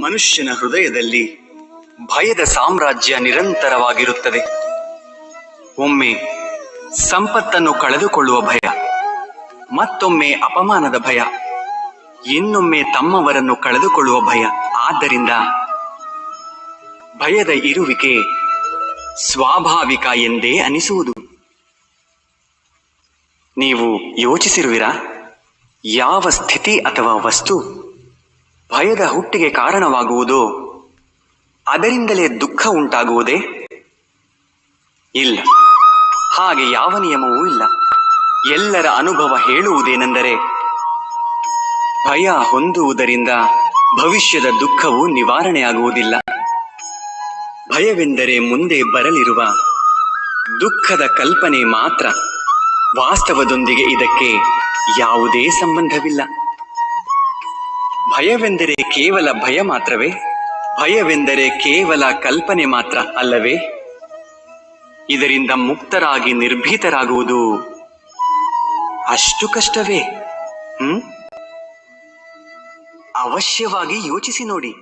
ಮನುಷ್ಯನ ಹೃದಯದಲ್ಲಿ ಭಯದ ಸಾಮ್ರಾಜ್ಯ ನಿರಂತರವಾಗಿರುತ್ತದೆ. ಒಮ್ಮೆ ಸಂಪತ್ತನ್ನು ಕಳೆದುಕೊಳ್ಳುವ ಭಯ, ಮತ್ತೊಮ್ಮೆ ಅಪಮಾನದ ಭಯ, ಇನ್ನೊಮ್ಮೆ ತಮ್ಮವರನ್ನು ಕಳೆದುಕೊಳ್ಳುವ ಭಯ. ಆದ್ದರಿಂದ ಭಯದ ಇರುವಿಕೆ ಸ್ವಾಭಾವಿಕ ಎಂದೇ ಅನಿಸುವುದು. ನೀವು ಯೋಚಿಸಿರುವಿರಾ? ಯಾವ ಸ್ಥಿತಿ ಅಥವಾ ವಸ್ತು ಭಯದ ಹುಟ್ಟಿಗೆ ಕಾರಣವಾಗುವುದು? ಅದರಿಂದಲೇ ದುಃಖ ಉಂಟಾಗುವುದೇ? ಇಲ್ಲ. ಹಾಗೆ ಯಾವ ನಿಯಮವೂ ಇಲ್ಲ. ಎಲ್ಲರ ಅನುಭವ ಹೇಳುವುದೇನೆಂದರೆ, ಭಯ ಹೊಂದುವುದರಿಂದ ಭವಿಷ್ಯದ ದುಃಖವು ನಿವಾರಣೆಯಾಗುವುದಿಲ್ಲ. ಭಯವೆಂದರೆ ಮುಂದೆ ಬರಲಿರುವ ದುಃಖದ ಕಲ್ಪನೆ ಮಾತ್ರ ವಾಸ್ತವದೊಂದಿಗೆ ಇದಕ್ಕೆ ಯಾವುದೇ ಸಂಬಂಧವಿಲ್ಲ. ಭಯವೆಂದರೆ ಕೇವಲ ಭಯ ಮಾತ್ರವೇ? ಭಯವೆಂದರೆ ಕೇವಲ ಕಲ್ಪನೆ ಮಾತ್ರ ಅಲ್ಲವೇ? ಇದರಿಂದ ಮುಕ್ತರಾಗಿ ನಿರ್ಭೀತರಾಗುವುದು ಅಷ್ಟು ಕಷ್ಟವೇ? ಹ್ಮ್? ಅವಶ್ಯವಾಗಿ ಯೋಚಿಸಿ ನೋಡಿ.